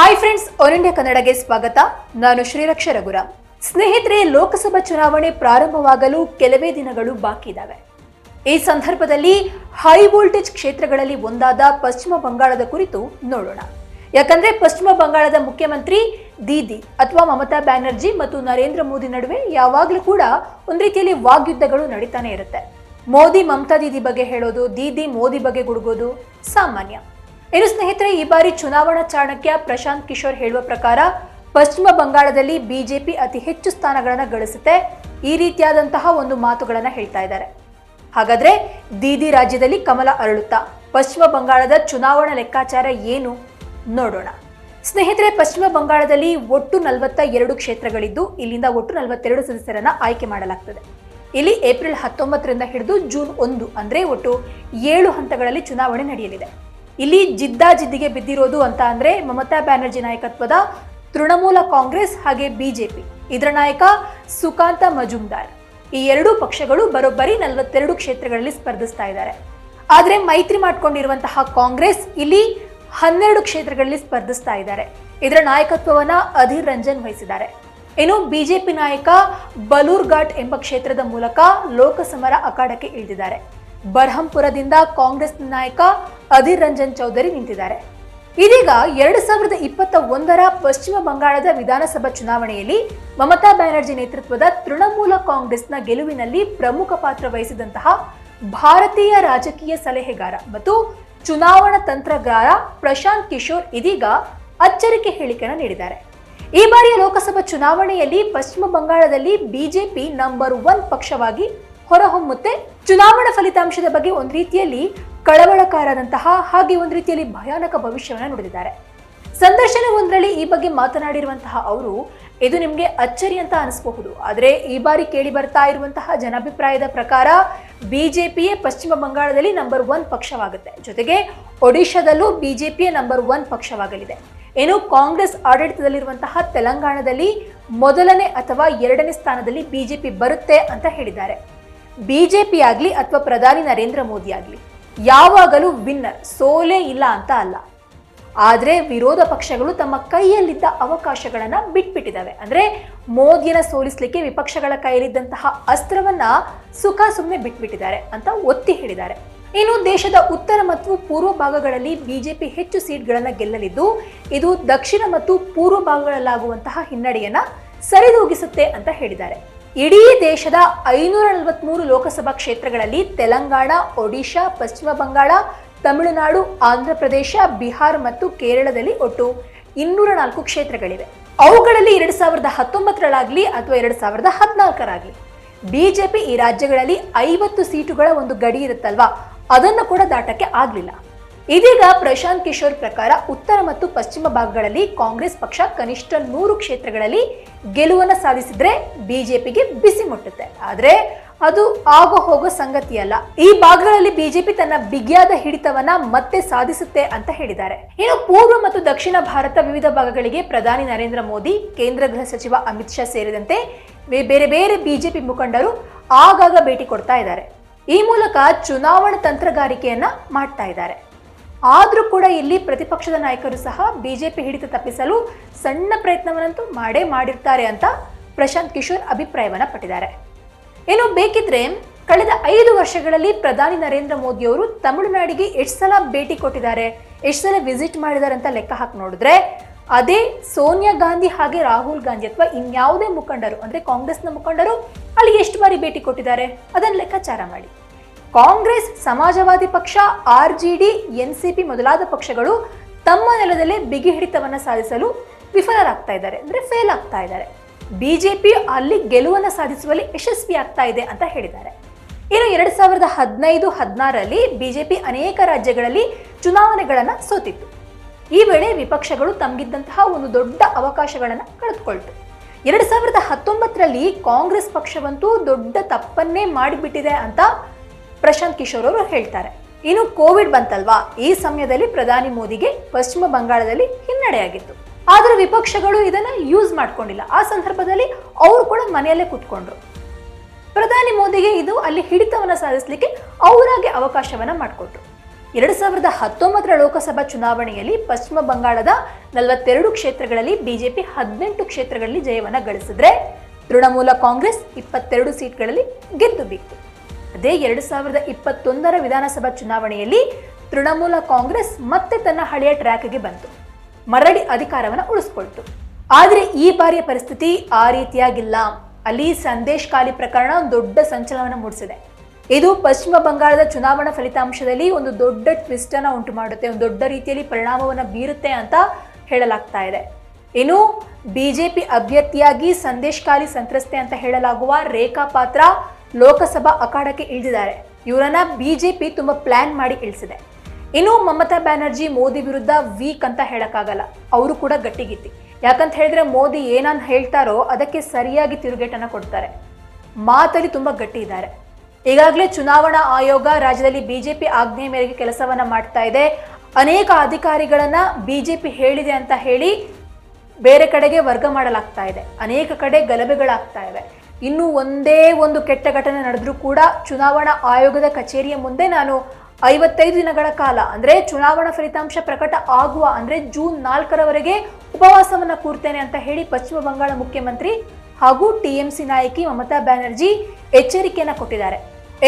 Hi friends all India ಕನ್ನಡಗೆ ಸ್ವಾಗತ. ನಾನು ಶ್ರೀರಕ್ಷ ರಘುರಾಮ್. ಸ್ನೇಹಿತರೆ, ಲೋಕಸಭಾ ಚುನಾವಣೆ ಪ್ರಾರಂಭವಾಗಲು ಕೆಲವೇ ದಿನಗಳು ಬಾಕಿ ಇದ್ದಾವೆ. ಈ ಸಂದರ್ಭದಲ್ಲಿ ಹೈ ವೋಲ್ಟೇಜ್ ಕ್ಷೇತ್ರಗಳಲ್ಲಿ ಒಂದಾದ ಪಶ್ಚಿಮ ಬಂಗಾಳದ ಕುರಿತು ನೋಡೋಣ. ಯಾಕಂದ್ರೆ ಪಶ್ಚಿಮ ಬಂಗಾಳದ ಮುಖ್ಯಮಂತ್ರಿ ದೀದಿ ಅಥವಾ ಮಮತಾ ಬ್ಯಾನರ್ಜಿ ಮತ್ತು ನರೇಂದ್ರ ಮೋದಿ ನಡುವೆ ಯಾವಾಗಲೂ ಕೂಡ ಒಂದು ರೀತಿಯಲ್ಲಿ ವಾಗ್ಯುದ್ಧಗಳು ನಡೀತಾನೆ ಇರುತ್ತೆ. ಮೋದಿ ಮಮತಾ ದೀದಿ ಬಗ್ಗೆ ಹೇಳೋದು, ದೀದಿ ಮೋದಿ ಬಗ್ಗೆ ಗುಡುಗೋದು ಸಾಮಾನ್ಯ. ಇನ್ನು ಸ್ನೇಹಿತರೆ, ಈ ಬಾರಿ ಚುನಾವಣಾ ಚಾಣಕ್ಯ ಪ್ರಶಾಂತ್ ಕಿಶೋರ್ ಹೇಳುವ ಪ್ರಕಾರ ಪಶ್ಚಿಮ ಬಂಗಾಳದಲ್ಲಿ ಬಿಜೆಪಿ ಅತಿ ಹೆಚ್ಚು ಸ್ಥಾನಗಳನ್ನು ಗಳಿಸುತ್ತೆ. ಈ ರೀತಿಯಾದಂತಹ ಒಂದು ಮಾತುಗಳನ್ನ ಹೇಳ್ತಾ ಇದ್ದಾರೆ. ಹಾಗಾದ್ರೆ ದೀದಿ ರಾಜ್ಯದಲ್ಲಿ ಕಮಲ ಅರಳುತ್ತಾ, ಪಶ್ಚಿಮ ಬಂಗಾಳದ ಚುನಾವಣಾ ಲೆಕ್ಕಾಚಾರ ಏನು ನೋಡೋಣ. ಸ್ನೇಹಿತರೆ, ಪಶ್ಚಿಮ ಬಂಗಾಳದಲ್ಲಿ ಒಟ್ಟು ನಲವತ್ತ ಎರಡು ಕ್ಷೇತ್ರಗಳಿದ್ದು, ಇಲ್ಲಿಂದ ಒಟ್ಟು ನಲವತ್ತೆರಡು ಸದಸ್ಯರನ್ನ ಆಯ್ಕೆ ಮಾಡಲಾಗ್ತದೆ. ಇಲ್ಲಿ ಏಪ್ರಿಲ್ ಹತ್ತೊಂಬತ್ತರಿಂದ ಹಿಡಿದು ಜೂನ್ ಒಂದು ಅಂದ್ರೆ ಒಟ್ಟು ಏಳು ಹಂತಗಳಲ್ಲಿ ಚುನಾವಣೆ ನಡೆಯಲಿದೆ. ಇಲ್ಲಿ ಜಿದ್ದಾ ಜಿದ್ದಿಗೆ ಬಿದ್ದಿರೋದು ಅಂತ ಅಂದ್ರೆ ಮಮತಾ ಬ್ಯಾನರ್ಜಿ ನಾಯಕತ್ವದ ತೃಣಮೂಲ ಕಾಂಗ್ರೆಸ್ ಹಾಗೆ ಬಿಜೆಪಿ. ಇದರ ನಾಯಕ ಸುಕಾಂತ ಮಜುಮ್ದಾರ್ ಈ ಎರಡೂ ಪಕ್ಷಗಳು ಬರೋಬ್ಬರಿ ನಲವತ್ತೆರಡು ಕ್ಷೇತ್ರಗಳಲ್ಲಿ ಸ್ಪರ್ಧಿಸ್ತಾ ಇದ್ದಾರೆ. ಆದ್ರೆ ಮೈತ್ರಿ ಮಾಡ್ಕೊಂಡಿರುವಂತಹ ಕಾಂಗ್ರೆಸ್ ಇಲ್ಲಿ ಹನ್ನೆರಡು ಕ್ಷೇತ್ರಗಳಲ್ಲಿ ಸ್ಪರ್ಧಿಸ್ತಾ ಇದ್ದಾರೆ. ಇದರ ನಾಯಕತ್ವವನ್ನ ಅಧೀರ್ ರಂಜನ್ ವಹಿಸಿದ್ದಾರೆ. ಇನ್ನು ಬಿಜೆಪಿ ನಾಯಕ ಬಲೂರ್ಘಾಟ್ ಎಂಬ ಕ್ಷೇತ್ರದ ಮೂಲಕ ಲೋಕಸಮರ ಅಖಾಡಕ್ಕೆ ಇಳಿದಿದ್ದಾರೆ. ಬರ್ಹಂಪುರದಿಂದ ಕಾಂಗ್ರೆಸ್ ನಾಯಕ ಅಧೀರ್ ರಂಜನ್ ಚೌಧರಿ ನಿಂತಿದ್ದಾರೆ. ಇದೀಗ ಎರಡು ಸಾವಿರದ ಇಪ್ಪತ್ತ ಒಂದರ ಪಶ್ಚಿಮ ಬಂಗಾಳದ ವಿಧಾನಸಭಾ ಚುನಾವಣೆಯಲ್ಲಿ ಮಮತಾ ಬ್ಯಾನರ್ಜಿ ನೇತೃತ್ವದ ತೃಣಮೂಲ ಕಾಂಗ್ರೆಸ್ನ ಗೆಲುವಿನಲ್ಲಿ ಪ್ರಮುಖ ಪಾತ್ರ ವಹಿಸಿದಂತಹ ಭಾರತೀಯ ರಾಜಕೀಯ ಸಲಹೆಗಾರ ಮತ್ತು ಚುನಾವಣಾ ತಂತ್ರಗಾರ ಪ್ರಶಾಂತ್ ಕಿಶೋರ್ ಇದೀಗ ಅಚ್ಚರಿಕೆ ಹೇಳಿಕೆಯನ್ನು ನೀಡಿದ್ದಾರೆ. ಈ ಬಾರಿಯ ಲೋಕಸಭಾ ಚುನಾವಣೆಯಲ್ಲಿ ಪಶ್ಚಿಮ ಬಂಗಾಳದಲ್ಲಿ ಬಿಜೆಪಿ ನಂಬರ್ ಒನ್ ಪಕ್ಷವಾಗಿ ಹೊರಹೊಮ್ಮುತ್ತೆ. ಚುನಾವಣಾ ಫಲಿತಾಂಶದ ಬಗ್ಗೆ ಒಂದು ರೀತಿಯಲ್ಲಿ ಕಳವಳಕಾರದಂತಹ ಹಾಗೆ ಒಂದು ರೀತಿಯಲ್ಲಿ ಭಯಾನಕ ಭವಿಷ್ಯವನ್ನು ನುಡಿದಿದ್ದಾರೆ. ಸಂದರ್ಶನ ಒಂದರಲ್ಲಿ ಈ ಬಗ್ಗೆ ಮಾತನಾಡಿರುವಂತಹ ಅವರು, ಇದು ನಿಮಗೆ ಅಚ್ಚರಿ ಅಂತ ಅನಿಸಬಹುದು. ಆದರೆ ಈ ಬಾರಿ ಕೇಳಿ ಬರ್ತಾ ಇರುವಂತಹ ಜನಾಭಿಪ್ರಾಯದ ಪ್ರಕಾರ ಬಿಜೆಪಿಯೇ ಪಶ್ಚಿಮ ಬಂಗಾಳದಲ್ಲಿ ನಂಬರ್ ಒನ್ ಪಕ್ಷವಾಗುತ್ತೆ. ಜೊತೆಗೆ ಒಡಿಶಾದಲ್ಲೂ ಬಿಜೆಪಿಯೇ ನಂಬರ್ ಒನ್ ಪಕ್ಷವಾಗಲಿದೆ. ಏನು ಕಾಂಗ್ರೆಸ್ ಆಡಳಿತದಲ್ಲಿರುವಂತಹ ತೆಲಂಗಾಣದಲ್ಲಿ ಮೊದಲನೇ ಅಥವಾ ಎರಡನೇ ಸ್ಥಾನದಲ್ಲಿ ಬಿಜೆಪಿ ಬರುತ್ತೆ ಅಂತ ಹೇಳಿದ್ದಾರೆ. ಬಿಜೆಪಿ ಆಗಲಿ ಅಥವಾ ಪ್ರಧಾನಿ ನರೇಂದ್ರ ಮೋದಿ ಆಗಲಿ ಯಾವಾಗಲೂ ವಿನ್ನರ್, ಸೋಲೇ ಇಲ್ಲ ಅಂತ ಅಲ್ಲ. ಆದರೆ ವಿರೋಧ ಪಕ್ಷಗಳು ತಮ್ಮ ಕೈಯಲ್ಲಿದ್ದ ಅವಕಾಶಗಳನ್ನು ಬಿಟ್ಬಿಟ್ಟಿದ್ದಾವೆ ಅಂದರೆ ಮೋದಿಯನ್ನ ಸೋಲಿಸಲಿಕ್ಕೆ ವಿಪಕ್ಷಗಳ ಕೈಯಲ್ಲಿದ್ದಂತಹ ಅಸ್ತ್ರವನ್ನು ಸುಖ ಸುಮ್ಮನೆ ಬಿಟ್ಬಿಟ್ಟಿದ್ದಾರೆ ಅಂತ ಒತ್ತಿ ಹೇಳಿದ್ದಾರೆ. ಇನ್ನು ದೇಶದ ಉತ್ತರ ಮತ್ತು ಪೂರ್ವ ಭಾಗಗಳಲ್ಲಿ ಬಿಜೆಪಿ ಹೆಚ್ಚು ಸೀಟ್ಗಳನ್ನು ಗೆಲ್ಲಲಿದ್ದು, ಇದು ದಕ್ಷಿಣ ಮತ್ತು ಪೂರ್ವ ಭಾಗಗಳಲ್ಲಾಗುವಂತಹ ಹಿನ್ನಡೆಯನ್ನು ಸರಿದೂಗಿಸುತ್ತೆ ಅಂತ ಹೇಳಿದ್ದಾರೆ. ಇಡೀ ದೇಶದ ಐನೂರ ನಲವತ್ಮೂರು ಲೋಕಸಭಾ ಕ್ಷೇತ್ರಗಳಲ್ಲಿ ತೆಲಂಗಾಣ, ಒಡಿಶಾ, ಪಶ್ಚಿಮ ಬಂಗಾಳ, ತಮಿಳುನಾಡು, ಆಂಧ್ರ ಪ್ರದೇಶ, ಬಿಹಾರ್ ಮತ್ತು ಕೇರಳದಲ್ಲಿ ಒಟ್ಟು ಇನ್ನೂರ ನಾಲ್ಕು ಕ್ಷೇತ್ರಗಳಿವೆ. ಅವುಗಳಲ್ಲಿ ಎರಡ್ ಸಾವಿರದ ಹತ್ತೊಂಬತ್ತರಲ್ಲಾಗ್ಲಿ ಅಥವಾ ಎರಡ್ ಸಾವಿರದ ಹದಿನಾಲ್ಕರಾಗ್ಲಿ. ಬಿಜೆಪಿ ಈ ರಾಜ್ಯಗಳಲ್ಲಿ ಐವತ್ತು ಸೀಟುಗಳ ಒಂದು ಗಡಿ ಇರುತ್ತಲ್ವಾ? ಅದನ್ನು ಕೂಡ ದಾಟಕ್ಕೆ ಆಗ್ಲಿಲ್ಲ. ಇದೀಗ ಪ್ರಶಾಂತ್ ಕಿಶೋರ್ ಪ್ರಕಾರ ಉತ್ತರ ಮತ್ತು ಪಶ್ಚಿಮ ಭಾಗಗಳಲ್ಲಿ ಕಾಂಗ್ರೆಸ್ ಪಕ್ಷ ಕನಿಷ್ಠ ನೂರು ಕ್ಷೇತ್ರಗಳಲ್ಲಿ ಗೆಲುವನ್ನ ಸಾಧಿಸಿದ್ರೆ ಬಿಜೆಪಿಗೆ ಬಿಸಿ ಮುಟ್ಟುತ್ತೆ. ಆದ್ರೆ ಅದು ಆಗೋ ಹೋಗೋ ಸಂಗತಿಯಲ್ಲ. ಈ ಭಾಗಗಳಲ್ಲಿ ಬಿಜೆಪಿ ತನ್ನ ಬಿಗಿಯಾದ ಹಿಡಿತವನ್ನ ಮತ್ತೆ ಸಾಧಿಸುತ್ತೆ ಅಂತ ಹೇಳಿದ್ದಾರೆ. ಇನ್ನು ಪೂರ್ವ ಮತ್ತು ದಕ್ಷಿಣ ಭಾರತ ವಿವಿಧ ಭಾಗಗಳಿಗೆ ಪ್ರಧಾನಿ ನರೇಂದ್ರ ಮೋದಿ, ಕೇಂದ್ರ ಗೃಹ ಸಚಿವ ಅಮಿತ್ ಶಾ ಸೇರಿದಂತೆ ಬೇರೆ ಬೇರೆ ಬಿಜೆಪಿ ಮುಖಂಡರು ಆಗಾಗ ಭೇಟಿ ಕೊಡ್ತಾ ಇದ್ದಾರೆ. ಈ ಮೂಲಕ ಚುನಾವಣಾ ತಂತ್ರಗಾರಿಕೆಯನ್ನ ಮಾಡ್ತಾ ಇದ್ದಾರೆ. ಆದ್ರೂ ಕೂಡ ಇಲ್ಲಿ ಪ್ರತಿಪಕ್ಷದ ನಾಯಕರು ಸಹ ಬಿಜೆಪಿ ಹಿಡಿತ ತಪ್ಪಿಸಲು ಸಣ್ಣ ಪ್ರಯತ್ನವನ್ನಂತೂ ಮಾಡೇ ಮಾಡಿರ್ತಾರೆ ಅಂತ ಪ್ರಶಾಂತ್ ಕಿಶೋರ್ ಅಭಿಪ್ರಾಯವನ್ನು ಪಟ್ಟಿದ್ದಾರೆ. ಇನ್ನು ಬೇಕಿದ್ರೆ ಕಳೆದ ಐದು ವರ್ಷಗಳಲ್ಲಿ ಪ್ರಧಾನಿ ನರೇಂದ್ರ ಮೋದಿ ಅವರು ತಮಿಳುನಾಡಿಗೆ ಎಷ್ಟು ಸಲ ಭೇಟಿ ಕೊಟ್ಟಿದ್ದಾರೆ, ಎಷ್ಟು ಸಲ ವಿಸಿಟ್ ಮಾಡಿದ್ದಾರೆ ಅಂತ ಲೆಕ್ಕ ಹಾಕಿ ನೋಡಿದ್ರೆ ಅದೇ ಸೋನಿಯಾ ಗಾಂಧಿ ಹಾಗೆ ರಾಹುಲ್ ಗಾಂಧಿ ಅಥವಾ ಇನ್ಯಾವುದೇ ಮುಖಂಡರು, ಅಂದರೆ ಕಾಂಗ್ರೆಸ್ನ ಮುಖಂಡರು ಅಲ್ಲಿ ಎಷ್ಟು ಬಾರಿ ಭೇಟಿ ಕೊಟ್ಟಿದ್ದಾರೆ, ಅದನ್ನು ಲೆಕ್ಕಾಚಾರ ಮಾಡಿ. ಕಾಂಗ್ರೆಸ್, ಸಮಾಜವಾದಿ ಪಕ್ಷ, R J D, N C P ಮೊದಲಾದ ಪಕ್ಷಗಳು ತಮ್ಮ ನೆಲದಲ್ಲೇ ಬಿಗಿ ಹಿಡಿತವನ್ನು ಸಾಧಿಸಲು ವಿಫಲರಾಗ್ತಾ ಇದ್ದಾರೆ, ಅಂದ್ರೆ ಫೇಲ್ ಆಗ್ತಾ ಇದ್ದಾರೆ. ಬಿಜೆಪಿ ಅಲ್ಲಿ ಗೆಲುವನ್ನು ಸಾಧಿಸುವಲ್ಲಿ ಯಶಸ್ವಿ ಆಗ್ತಾ ಇದೆ ಅಂತ ಹೇಳಿದ್ದಾರೆ. ಇನ್ನು ಎರಡು ಸಾವಿರದ ಹದಿನೈದು, ಹದಿನಾರರಲ್ಲಿ ಬಿಜೆಪಿ ಅನೇಕ ರಾಜ್ಯಗಳಲ್ಲಿ ಚುನಾವಣೆಗಳನ್ನು ಸೋತಿತ್ತು. ಈ ವೇಳೆ ವಿಪಕ್ಷಗಳು ತಮಗಿದ್ದಂತಹ ಒಂದು ದೊಡ್ಡ ಅವಕಾಶಗಳನ್ನು ಕಳೆದುಕೊಳ್ತು. ಎರಡು ಸಾವಿರದ ಹತ್ತೊಂಬತ್ತರಲ್ಲಿ ಕಾಂಗ್ರೆಸ್ ಪಕ್ಷವಂತೂ ದೊಡ್ಡ ತಪ್ಪನ್ನೇ ಮಾಡಿಬಿಟ್ಟಿದೆ ಅಂತ ಪ್ರಶಾಂತ್ ಕಿಶೋರ್ ಅವರು ಹೇಳ್ತಾರೆ. ಇನ್ನು ಕೋವಿಡ್ ಬಂತಲ್ವಾ? ಈ ಸಮಯದಲ್ಲಿ ಪ್ರಧಾನಿ ಮೋದಿಗೆ ಪಶ್ಚಿಮ ಬಂಗಾಳದಲ್ಲಿ ಹಿನ್ನಡೆಯಾಗಿತ್ತು. ಆದ್ರೆ ವಿಪಕ್ಷಗಳು ಇದನ್ನ ಯೂಸ್ ಮಾಡ್ಕೊಂಡಿಲ್ಲ. ಆ ಸಂದರ್ಭದಲ್ಲಿ ಅವರು ಕೂಡ ಮನೆಯಲ್ಲೇ ಕುತ್ಕೊಂಡ್ರು. ಪ್ರಧಾನಿ ಮೋದಿಗೆ ಇದು ಅಲ್ಲಿ ಹಿಡಿತವನ್ನ ಸಾಧಿಸಲಿಕ್ಕೆ ಅವರಾಗೆ ಅವಕಾಶವನ್ನ ಮಾಡಿಕೊಟ್ರು. ಎರಡು ಸಾವಿರದ ಹತ್ತೊಂಬತ್ತರ ಲೋಕಸಭಾ ಚುನಾವಣೆಯಲ್ಲಿ ಪಶ್ಚಿಮ ಬಂಗಾಳದ ನಲವತ್ತೆರಡು ಕ್ಷೇತ್ರಗಳಲ್ಲಿ ಬಿಜೆಪಿ ಹದಿನೆಂಟು ಕ್ಷೇತ್ರಗಳಲ್ಲಿ ಜಯವನ್ನ ಗಳಿಸಿದ್ರೆ ತೃಣಮೂಲ ಕಾಂಗ್ರೆಸ್ ಇಪ್ಪತ್ತೆರಡು ಸೀಟ್ಗಳಲ್ಲಿ ಗೆದ್ದು ಬಿತ್ತು. ಅದೇ ಎರಡು ಸಾವಿರದ ಇಪ್ಪತ್ತೊಂದರ ವಿಧಾನಸಭಾ ಚುನಾವಣೆಯಲ್ಲಿ ತೃಣಮೂಲ ಕಾಂಗ್ರೆಸ್ ಮತ್ತೆ ತನ್ನ ಹಳೆಯ ಟ್ರ್ಯಾಕ್ಗೆ ಬಂತು. ಮರಳಿ ಅಧಿಕಾರವನ್ನು ಉಳಿಸ್ಕೊಳ್ತು. ಆದರೆ ಈ ಬಾರಿಯ ಪರಿಸ್ಥಿತಿ ಆ ರೀತಿಯಾಗಿಲ್ಲ. ಅಲ್ಲಿ ಸಂದೇಶ್ ಖಾಲಿ ಪ್ರಕರಣ ದೊಡ್ಡ ಸಂಚಲನವನ್ನು ಮೂಡಿಸಿದೆ. ಇದು ಪಶ್ಚಿಮ ಬಂಗಾಳದ ಚುನಾವಣಾ ಫಲಿತಾಂಶದಲ್ಲಿ ಒಂದು ದೊಡ್ಡ ಟ್ವಿಸ್ಟ್ ಅನ್ನ ಉಂಟು ಮಾಡುತ್ತೆ. ಒಂದು ದೊಡ್ಡ ರೀತಿಯಲ್ಲಿ ಪರಿಣಾಮವನ್ನು ಬೀರುತ್ತೆ ಅಂತ ಹೇಳಲಾಗ್ತಾ ಇದೆ. ಇನ್ನು ಬಿಜೆಪಿ ಅಭ್ಯರ್ಥಿಯಾಗಿ ಸಂದೇಶ್ ಖಾಲಿ ಸಂತ್ರಸ್ತೆ ಅಂತ ಹೇಳಲಾಗುವ ರೇಖಾ ಪಾತ್ರ ಲೋಕಸಭಾ ಅಖಾಡಕ್ಕೆ ಇಳಿದಿದ್ದಾರೆ. ಇವರನ್ನ ಬಿಜೆಪಿ ತುಂಬಾ ಪ್ಲಾನ್ ಮಾಡಿ ಇಳಿಸಿದೆ. ಇನ್ನು ಮಮತಾ ಬ್ಯಾನರ್ಜಿ, ಮೋದಿ ವಿರುದ್ಧ ವೀಕ್ ಅಂತ ಹೇಳಕ್ಕಾಗಲ್ಲ. ಅವರು ಕೂಡ ಗಟ್ಟಿಗಿತ್ತಿ ಯಾಕಂತ ಹೇಳಿದ್ರೆ ಮೋದಿ ಏನನ್ ಹೇಳ್ತಾರೋ ಅದಕ್ಕೆ ಸರಿಯಾಗಿ ತಿರುಗೇಟನ್ನ ಕೊಡ್ತಾರೆ. ಮಾತಲ್ಲಿ ತುಂಬಾ ಗಟ್ಟಿ ಇದ್ದಾರೆ. ಈಗಾಗಲೇ ಚುನಾವಣಾ ಆಯೋಗ ರಾಜ್ಯದಲ್ಲಿ ಬಿಜೆಪಿ ಆಜ್ಞೆ ಮೇರೆಗೆ ಕೆಲಸವನ್ನ ಮಾಡ್ತಾ ಇದೆ. ಅನೇಕ ಅಧಿಕಾರಿಗಳನ್ನ ಬಿಜೆಪಿ ಹೇಳಿದೆ ಅಂತ ಹೇಳಿ ಬೇರೆ ಕಡೆಗೆ ವರ್ಗ ಮಾಡಲಾಗ್ತಾ ಇದೆ. ಅನೇಕ ಕಡೆ ಗಲಭೆಗಳಾಗ್ತಾ ಇವೆ. ಇನ್ನು ಒಂದೇ ಒಂದು ಕೆಟ್ಟ ಘಟನೆ ನಡೆದ್ರೂ ಕೂಡ ಚುನಾವಣಾ ಆಯೋಗದ ಕಚೇರಿಯ ಮುಂದೆ ನಾನು ಐವತ್ತೈದು ದಿನಗಳ ಕಾಲ, ಅಂದರೆ ಚುನಾವಣಾ ಫಲಿತಾಂಶ ಪ್ರಕಟ ಆಗುವ, ಅಂದರೆ ಜೂನ್ ನಾಲ್ಕರವರೆಗೆ ಉಪವಾಸವನ್ನು ಕೂರ್ತೇನೆ ಅಂತ ಹೇಳಿ ಪಶ್ಚಿಮ ಬಂಗಾಳ ಮುಖ್ಯಮಂತ್ರಿ ಹಾಗೂ ಟಿಎಂಸಿ ನಾಯಕಿ ಮಮತಾ ಬ್ಯಾನರ್ಜಿ ಎಚ್ಚರಿಕೆಯನ್ನು ಕೊಟ್ಟಿದ್ದಾರೆ.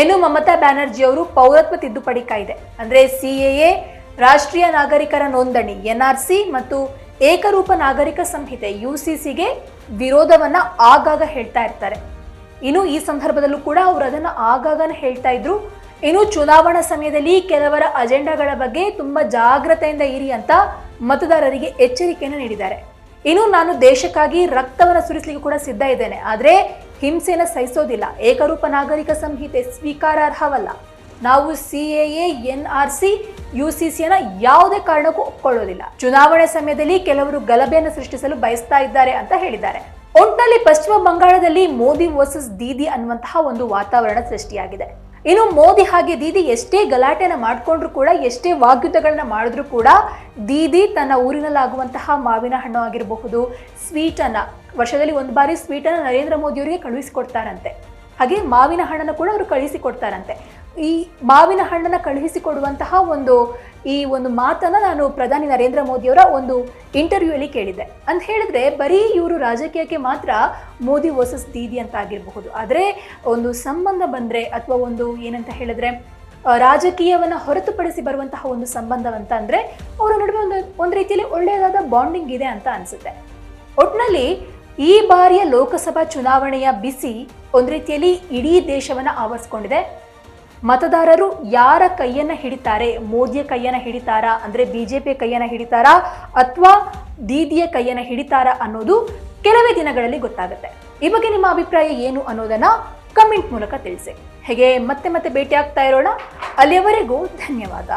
ಏನು ಮಮತಾ ಬ್ಯಾನರ್ಜಿ ಅವರು ಪೌರತ್ವ ತಿದ್ದುಪಡಿ ಕಾಯ್ದೆ, ಅಂದ್ರೆ ಎ ರಾಷ್ಟ್ರೀಯ ನಾಗರಿಕರ ನೋಂದಣಿ ಎನ್ಆರ್ಸಿ ಮತ್ತು ಏಕರೂಪ ನಾಗರಿಕ ಸಂಹಿತೆ ಯು ಸಿಗೆ ವಿರೋಧವನ್ನ ಆಗಾಗ ಹೇಳ್ತಾ ಇರ್ತಾರೆ. ಇನ್ನು ಈ ಸಂದರ್ಭದಲ್ಲೂ ಕೂಡ ಅವರು ಅದನ್ನ ಆಗಾಗನೇ ಹೇಳ್ತಾ ಇದ್ರು. ಇನ್ನು ಚುನಾವಣಾ ಸಮಯದಲ್ಲಿ ಕೆಲವರ ಅಜೆಂಡಾಗಳ ಬಗ್ಗೆ ತುಂಬಾ ಜಾಗ್ರತೆಯಿಂದ ಇರಿ ಅಂತ ಮತದಾರರಿಗೆ ಎಚ್ಚರಿಕೆಯನ್ನು ನೀಡಿದ್ದಾರೆ. ಇನ್ನು ನಾನು ದೇಶಕ್ಕಾಗಿ ರಕ್ತವನ್ನು ಸುರಿಸಲಿಕ್ಕೆ ಕೂಡ ಸಿದ್ಧ ಇದ್ದೇನೆ. ಆದರೆ ಹಿಂಸೆನ ಸಹಿಸೋದಿಲ್ಲ. ಏಕರೂಪ ನಾಗರಿಕ ಸಂಹಿತೆ ಸ್ವೀಕಾರಾರ್ಹವಲ್ಲ. ನಾವು C A N R C U C ಸಿಯನ್ನ ಯಾವುದೇ ಕಾರಣಕ್ಕೂ ಒಪ್ಕೊಳ್ಳೋದಿಲ್ಲ. ಚುನಾವಣೆ ಸಮಯದಲ್ಲಿ ಕೆಲವರು ಗಲಭೆಯನ್ನು ಸೃಷ್ಟಿಸಲು ಬಯಸ್ತಾ ಇದ್ದಾರೆ ಅಂತ ಹೇಳಿದ್ದಾರೆ. ಒಟ್ನಲ್ಲಿ ಪಶ್ಚಿಮ ಬಂಗಾಳದಲ್ಲಿ ಮೋದಿ ವರ್ಸಸ್ ದೀದಿ ಅನ್ನುವಂತಹ ಒಂದು ವಾತಾವರಣ ಸೃಷ್ಟಿಯಾಗಿದೆ. ಇನ್ನು ಮೋದಿ ಹಾಗೆ ದೀದಿ ಎಷ್ಟೇ ಗಲಾಟೆನ ಮಾಡಿಕೊಂಡ್ರು ಕೂಡ, ಎಷ್ಟೇ ವಾಗ್ಯುದ್ಧಗಳನ್ನ ಮಾಡಿದ್ರು ಕೂಡ ದೀದಿ ತನ್ನ ಊರಿನಲ್ಲಾಗುವಂತಹ ಮಾವಿನ ಹಣ್ಣು ಆಗಿರಬಹುದು ಸ್ವೀಟನ್ನು ವರ್ಷದಲ್ಲಿ ಒಂದು ಬಾರಿ ಸ್ವೀಟನ್ನು ನರೇಂದ್ರ ಮೋದಿಯವರಿಗೆ ಕಳುಹಿಸಿಕೊಡ್ತಾರಂತೆ. ಹಾಗೆ ಮಾವಿನ ಹಣ್ಣನ್ನು ಕೂಡ ಅವರು ಕಳುಹಿಸಿಕೊಡ್ತಾರಂತೆ ಈ ಮಾವಿನ ಹಣ್ಣನ್ನು ಕಳುಹಿಸಿಕೊಡುವಂತಹ ಒಂದು ಈ ಒಂದು ಮಾತನ್ನು ನಾನು ಪ್ರಧಾನಿ ನರೇಂದ್ರ ಮೋದಿಯವರ ಒಂದು ಇಂಟರ್ವ್ಯೂ ಅಲ್ಲಿ ಕೇಳಿದ್ದೆ. ಅಂತ ಹೇಳಿದ್ರೆ ಬರೀ ಇವರು ರಾಜಕೀಯಕ್ಕೆ ಮಾತ್ರ ಮೋದಿ ವರ್ಸಸ್ ದೀದಿ ಅಂತ ಆಗಿರಬಹುದು. ಆದರೆ ಒಂದು ಸಂಬಂಧ ಬಂದರೆ ಅಥವಾ ಒಂದು ಏನಂತ ಹೇಳಿದ್ರೆ ರಾಜಕೀಯವನ್ನು ಹೊರತುಪಡಿಸಿ ಬರುವಂತಹ ಒಂದು ಸಂಬಂಧವಂತ ಅಂದರೆ ಅವರ ನಡುವೆ ಒಂದು ಒಂದು ರೀತಿಯಲ್ಲಿ ಒಳ್ಳೆಯದಾದ ಬಾಂಡಿಂಗ್ ಇದೆ ಅಂತ ಅನಿಸುತ್ತೆ. ಒಟ್ನಲ್ಲಿ ಈ ಬಾರಿಯ ಲೋಕಸಭಾ ಚುನಾವಣೆಯ ಬಿಸಿ ಒಂದು ರೀತಿಯಲ್ಲಿ ಇಡೀ ದೇಶವನ್ನು ಆವರಿಸ್ಕೊಂಡಿದೆ. ಮತದಾರರು ಯಾರ ಕೈಯನ್ನ ಹಿಡಿತಾರೆ? ಮೋದಿಯ ಕೈಯನ್ನ ಹಿಡಿತಾರಾ? ಅಂದ್ರೆ ಬಿಜೆಪಿ ಕೈಯನ್ನ ಹಿಡಿತಾರಾ? ಅಥವಾ ದೀದಿಯ ಕೈಯನ್ನ ಹಿಡಿತಾರಾ ಅನ್ನೋದು ಕೆಲವೇ ದಿನಗಳಲ್ಲಿ ಗೊತ್ತಾಗುತ್ತೆ. ಈ ಬಗ್ಗೆ ನಿಮ್ಮ ಅಭಿಪ್ರಾಯ ಏನು ಅನ್ನೋದನ್ನ ಕಮೆಂಟ್ ಮೂಲಕ ತಿಳಿಸಿ. ಹೇಗೆ ಮತ್ತೆ ಮತ್ತೆ ಭೇಟಿ ಆಗ್ತಾ ಇರೋಣ? ಅಲ್ಲಿಯವರೆಗೂ ಧನ್ಯವಾದ.